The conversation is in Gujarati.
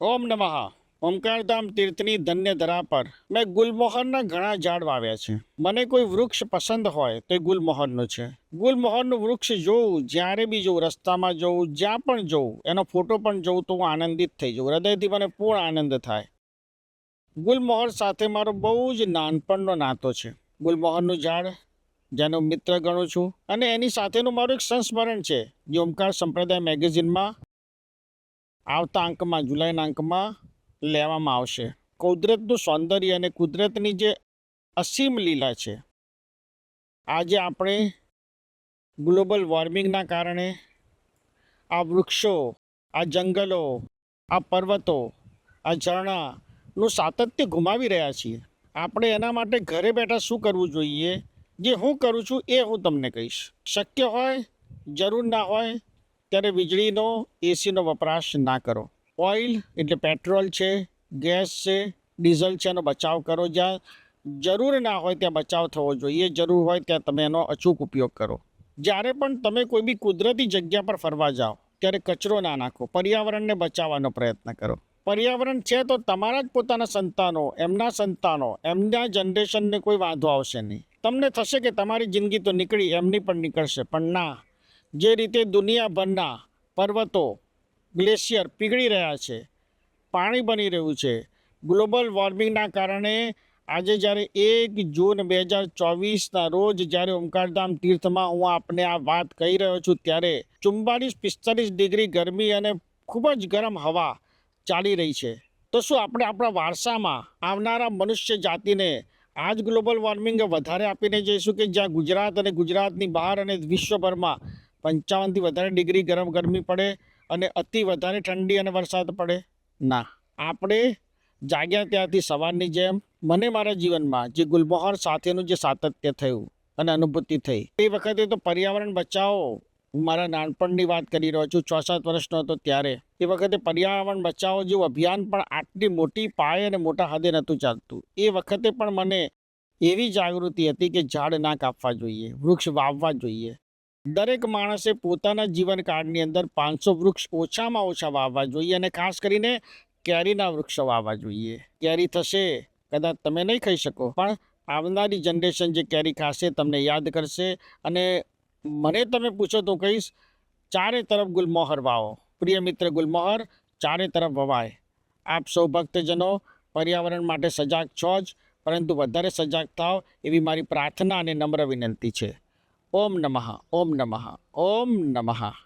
ઓમ નમઃ. ઓમકારધામ તીર્થની ધન્ય ધરા પર મેં ગુલમોહરના ઘણા ઝાડ વાવ્યા છે. મને કોઈ વૃક્ષ પસંદ હોય તો એ ગુલમોહરનું છે. ગુલમોહરનું વૃક્ષ જોઉં, જ્યારે બી જોઉં, રસ્તામાં જોઉં, જ્યાં પણ જોઉં, એનો ફોટો પણ જોઉં તો હું આનંદિત થઈ જઉં. હૃદયથી મને પૂર્ણ આનંદ થાય. ગુલમોહર સાથે મારો બહુ જ નાનપણનો નાતો છે. ગુલમોહરનું ઝાડ, જેનો મિત્ર ગણું છું અને એની સાથેનું મારું એક સંસ્મરણ છે. જે ઓમકાર સંપ્રદાય મેગેઝિનમાં આવતા અંકમાં, જુલાઈના અંકમાં લેવામાં આવશે. કુદરતનું સૌંદર્ય અને કુદરતની જે અસીમ લીલા છે, આજે આપણે ગ્લોબલ વોર્મિંગના કારણે આ વૃક્ષો, આ જંગલો, આ પર્વતો, આ ઝરણાનું સાતત્ય ગુમાવી રહ્યા છીએ. આપણે એના માટે ઘરે બેઠા શું કરવું જોઈએ? જે હું કરું છું એ હું તમને કહીશ. શક્ય હોય, જરૂર ના હોય ત્યારે વીજળીનો એસીનો વપરાશ ના કરો. ઓઇલ એટલે પેટ્રોલ છે, ગેસ છે, ડીઝલ છે, એનો બચાવ કરો. જ્યાં જરૂર ના હોય ત્યાં બચાવ થવો જોઈએ. જરૂર હોય ત્યાં તમે એનો અચૂક ઉપયોગ કરો. જ્યારે પણ તમે કોઈ બી કુદરતી જગ્યા પર ફરવા જાઓ, ત્યારે કચરો ના નાખો. પર્યાવરણને બચાવવાનો પ્રયત્ન કરો. પર્યાવરણ છે તો તમારા જ પોતાના સંતાનો, એમના સંતાનો, એમના જનરેશનને કોઈ વાંધો આવશે નહીં. તમને થશે કે તમારી જિંદગી તો નીકળી, એમની પણ નીકળશે. પણ ના. જે રીતે દુનિયાભરના પર્વતો, ગ્લેશિયર પીગળી રહ્યા છે, પાણી બની રહ્યું છે. ગ્લોબલ વોર્મિંગના કારણે આજે જ્યારે એક જૂન બે હજાર ચોવીસના રોજ જ્યારે ઓમકારધામ તીર્થમાં હું આપને આ વાત કહી રહ્યો છું ત્યારે ચુમ્બાલીસ પિસ્તાલીસ ડિગ્રી ગરમી અને ખૂબ જ ગરમ હવા ચાલી રહી છે. તો શું આપણે આપણા વારસામાં આવનારા મનુષ્ય જાતિને આ જ ગ્લોબલ વોર્મિંગ વધારે આપીને જઈશું કે જ્યાં ગુજરાત અને ગુજરાતની બહાર અને વિશ્વભરમાં પંચાવનથી વધારે ડિગ્રી ગરમ ગરમી પડે અને અતિ વધારે ઠંડી અને વરસાદ પડે. ના, આપણે જાગ્યા ત્યાંથી સવારની જેમ મને મારા જીવનમાં જે ગુલબહોર સાથેનું જે સાતત્ય થયું અને અનુભૂતિ થઈ, એ વખતે તો પર્યાવરણ બચાવો. હું મારા નાનપણની વાત કરી રહ્યો છું છ સાત વર્ષનો હતો ત્યારે. એ વખતે પર્યાવરણ બચાવો જેવું અભિયાન પણ આટલી મોટી પાયે અને મોટા હદે નહોતું ચાલતું. એ વખતે પણ મને એવી જાગૃતિ હતી કે ઝાડ ના કાપવા જોઈએ, વૃક્ષ વાવવા જોઈએ. દરેક માણસે પોતાના જીવનકાળની અંદર પાંચસો વૃક્ષ ઓછામાં ઓછા વાવવા જોઈએ અને ખાસ કરીને કેરીના વૃક્ષો વાવવા જોઈએ. કેરી થશે, કદાચ તમે નહીં ખાઈ શકો, પણ આવનારી જનરેશન જે કેરી ખાશે તમને યાદ કરશે અને મને તમે પૂછો તો કહીશ, ચારે તરફ ગુલમોહર વાવો. પ્રિય મિત્ર ગુલમોહર, ચારે તરફ વવાય. આપ સૌ ભક્તજનો, પર્યાવરણ માટે સજાગ છો જ, પરંતુ વધારે સજાગ થાવ એવી મારી પ્રાર્થના અને નમ્ર વિનંતી છે. ઓમ નમઃ ઓમ નમઃ ઓમ નમઃ.